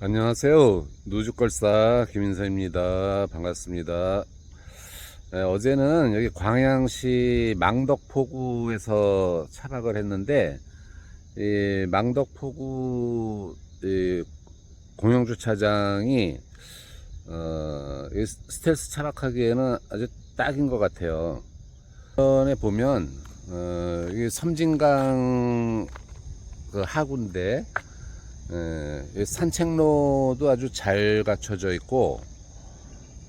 안녕하세요. 누주걸사 김인서입니다. 반갑습니다. 네, 어제는 여기 광양시 망덕포구에서 차박을 했는데, 이 망덕포구 이 공영주차장이 어, 이 스텔스 차박하기에는 아주 딱인 것 같아요. 전에 보면 어, 이 섬진강 그 하구인데 예, 이 산책로도 아주 잘 갖춰져 있고,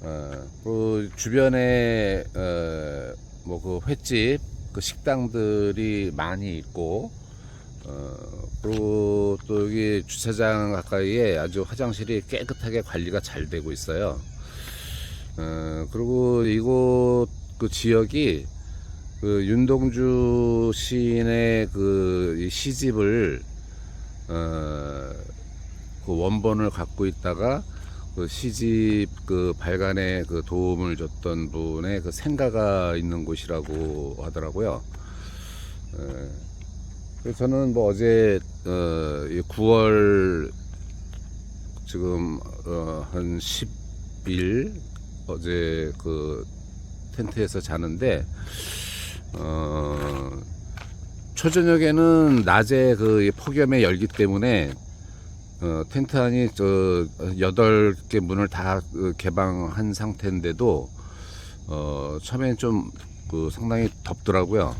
어, 그 주변에 어, 뭐그 횟집, 그 식당들이 많이 있고, 어, 그리고 또 여기 주차장 가까이에 아주 화장실이 깨끗하게 관리가 잘 되고 있어요. 어, 그리고 이곳 그 지역이 그 윤동주 시인의 그이 시집을 어, 그 원본을 갖고 있다가 그 시집 그 발간에 그 도움을 줬던 분의 그 생가가 있는 곳이라고 하더라고요. 예. 그래서 저는 뭐 어제 어, 이 9월 지금 어, 한 10일 어제 그 텐트에서 자는데 어, 초저녁에는 낮에 그 폭염에 열기 때문에 어, 텐트 안이 저 여덟 개 문을 다그 개방한 상태인데도 어, 처음엔 좀 그 상당히 덥더라고요.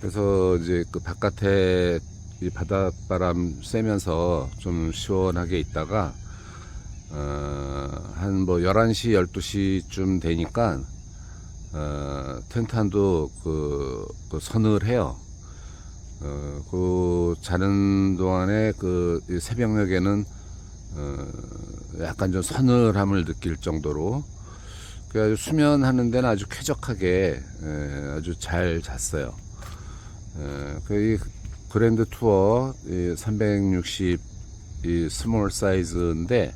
그래서 이제 그 바깥에 이 바닷바람 쐬면서 좀 시원하게 있다가 어, 한뭐 11시, 12시쯤 되니까 어, 텐트 안도 그, 그 서늘해요. 어, 그 자는 동안에 그 새벽녘에는 어, 약간 좀 서늘함을 느낄 정도로 그래가지고 수면하는 데는 아주 쾌적하게 에, 아주 잘 잤어요. 에, 그이 그랜드 투어 360 이 스몰 사이즈인데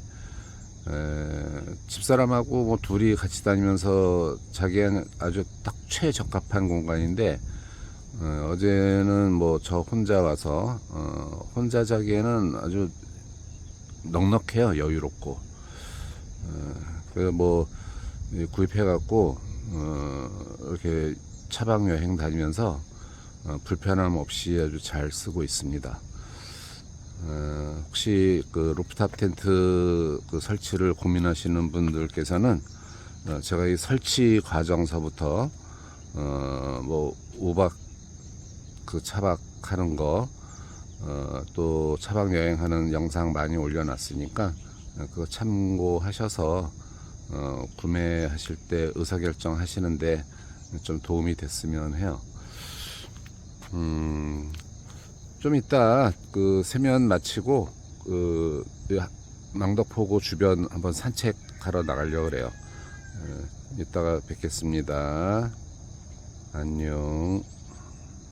에, 집사람하고 뭐 둘이 같이 다니면서 자기는 아주 딱 최적합한 공간인데 어, 어제는 뭐 저 혼자 와서 어, 혼자 자기에는 아주 넉넉해요 여유롭고 어, 그래서 뭐 구입해 갖고 어, 이렇게 차박 여행 다니면서 어, 불편함 없이 아주 잘 쓰고 있습니다. 어, 혹시 그 루프탑 텐트 그 설치를 고민하시는 분들께서는 어, 제가 이 설치 과정서부터 어 뭐 5박 그 차박하는 거, 어, 또 차박 여행하는 영상 많이 올려놨으니까 어, 그거 참고하셔서 어, 구매하실 때 의사결정 하시는데 좀 도움이 됐으면 해요. 음, 좀 이따 그 세면 마치고 그 망덕포구 주변 한번 산책하러 나가려고 그래요. 어, 이따가 뵙겠습니다. 안녕.